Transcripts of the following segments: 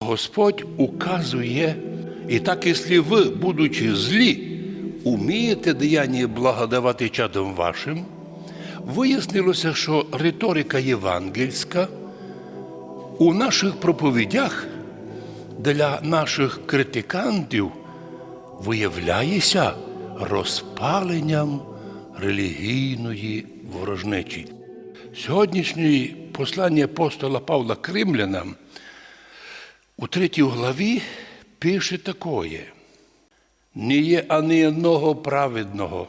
Господь указує, і так, якщо ви, будучи злі, умієте деяння блага давати чадом вашим, вияснилося, що риторика євангельська у наших проповідях для наших критикантів виявляється розпаленням релігійної ворожнечі. Сьогоднішнє послання апостола Павла Кримлянам у третій главі пише такое. Не є ані одного праведного,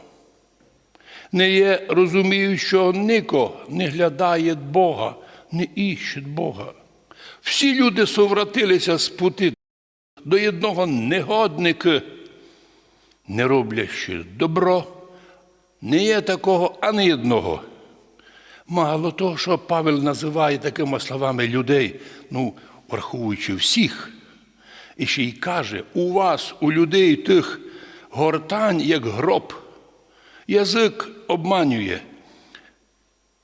не є розуміючого нико, не глядає Бога, не іщуть Бога. Всі люди совратилися з пути до одного негодника, не роблячи добро, не є такого ані одного. Мало того, що Павел називає такими словами людей, ну, враховуючи всіх, і ще й каже, у вас, у людей тих гортань, як гроб, язик обманює,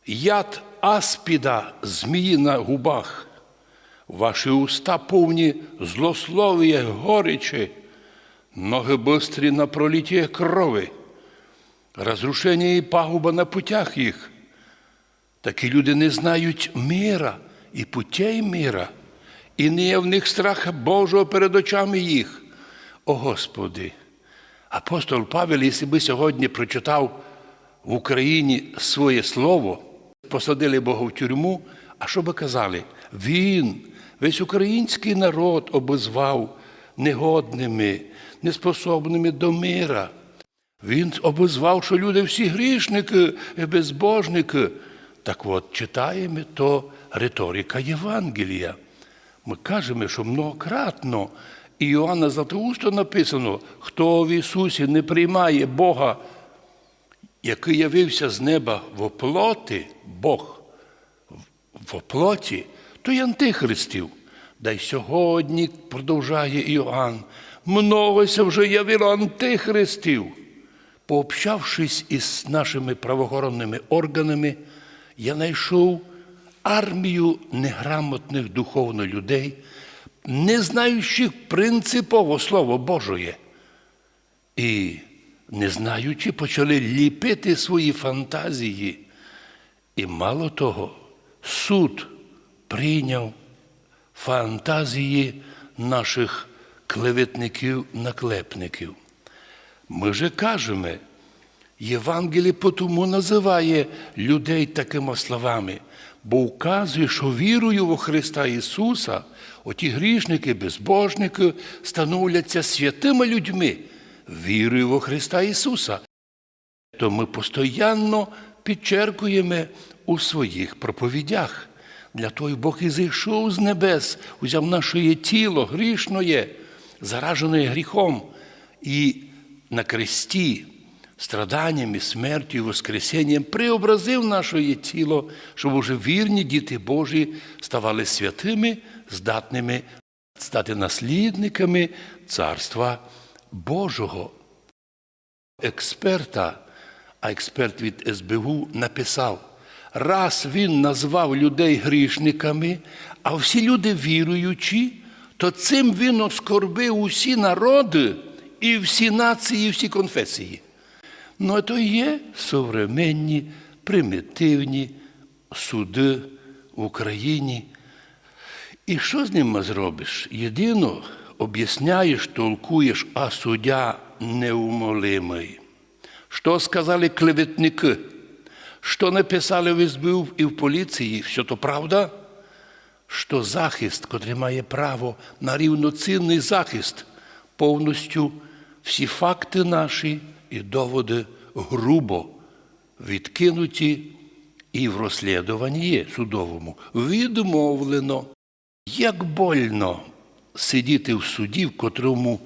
яд аспіда змії на губах, ваші уста повні злословія горечі, ноги бистрі на проліті крови, розрушення і пагуба на путях їх. Такі люди не знають мира і путей мира, і не є в них страха Божого перед очами їх. О Господи! Апостол Павел, якщо би сьогодні прочитав в Україні своє слово, посадили Бога в тюрму, а що би казали? Він, весь український народ обозвав негодними, неспособними до мира. Він обозвав, що люди всі грішники, і безбожники. Так от читаємо то риторика Євангелія. Ми кажемо, що многократно і Іоанна Златоуста написано, хто в Ісусі не приймає Бога, який явився з неба в оплоті, Бог в оплоті, то й антихристів. Да й сьогодні, продовжує Іоанн, многося вже явило антихристів. Пообщавшись із нашими правоохоронними органами, я знайшов армію неграмотних духовно людей, не знаючих принципово Слово Божоє. І, не знаючи, почали ліпити свої фантазії. І мало того, суд прийняв фантазії наших клеветників-наклепників. Ми же кажемо, Євангеліє тому називає людей такими словами, бо указує, що вірою во Христа Ісуса, оті грішники, безбожники становляться святими людьми, вірою во Христа Ісуса. То ми постійно підчеркуємо у своїх проповідях. Для того Бог і зійшов з небес, узяв наше тіло грішноє, заражене гріхом, і на кресті страданнями, смертю і Воскресенням преобразив наше тіло, щоб уже вірні діти Божі ставали святими, здатними стати наслідниками Царства Божого. Експерта, а експерт від СБУ написав, раз він назвав людей грішниками, а всі люди віруючі, то цим він оскорбив усі народи і всі нації, і всі конфесії. Ну, то є современні, примітивні суди в Україні. І що з ними зробиш? Єдино об'ясняєш, толкуєш, а суддя неумолимий. Що сказали клеветники? Що написали в СБУ і в поліції? Все то правда? Що захист, котрий має право на рівноцінний захист, повністю всі факти наші і доводи грубо відкинуті і в розслідуванні судовому відмовлено. Як больно сидіти в суді, в котрому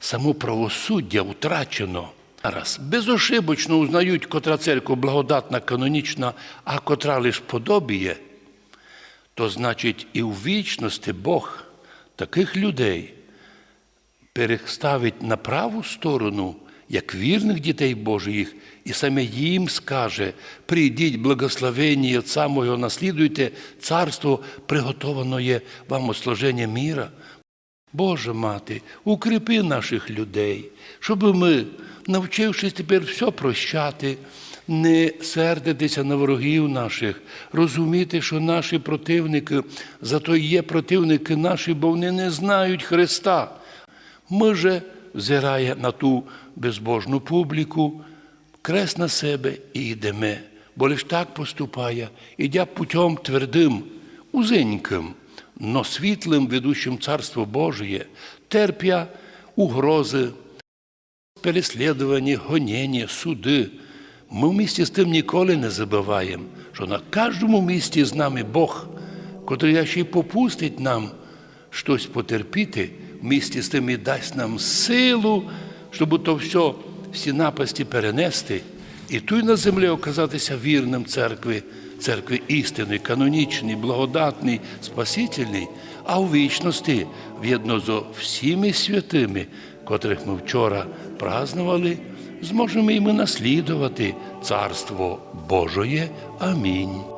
само правосуддя втрачено. Раз безошибочно узнають, котра церква благодатна, канонічна, а котра лиш подобіє, то значить і в вічності Бог таких людей переставить на праву сторону, як вірних дітей Божих, і саме їм скаже: прийдіть, благословені Отца Мого, наслідуйте царство, приготоване вам служення міра. Боже мати, укріпи наших людей, щоб ми, навчившись тепер все прощати, не сердитися на ворогів наших, розуміти, що наші противники, зато є противники наші, бо вони не знають Христа. Ми же, взирає на ту безбожну публіку, крест на себе і йдемо, бо лиш так поступає, ідя путем твердим, узеньким, но світлим, ведущим Царство Божие, терпя угрози, переслідування, гонення, суди. Ми в місті з тим ніколи не забуваємо, що на кожному місті з нами Бог, котрий ще й попустить нам щось потерпіти, в місті з тим і дасть нам силу, щоб то все, всі напасті перенести, і тут на землі оказатися вірним церкві, церкві істини, канонічній, благодатній, спасительній, а у вічності, в'єдно зо всіми святими, котрих ми вчора празнували, зможемо і ми наслідувати Царство Божоє. Амінь.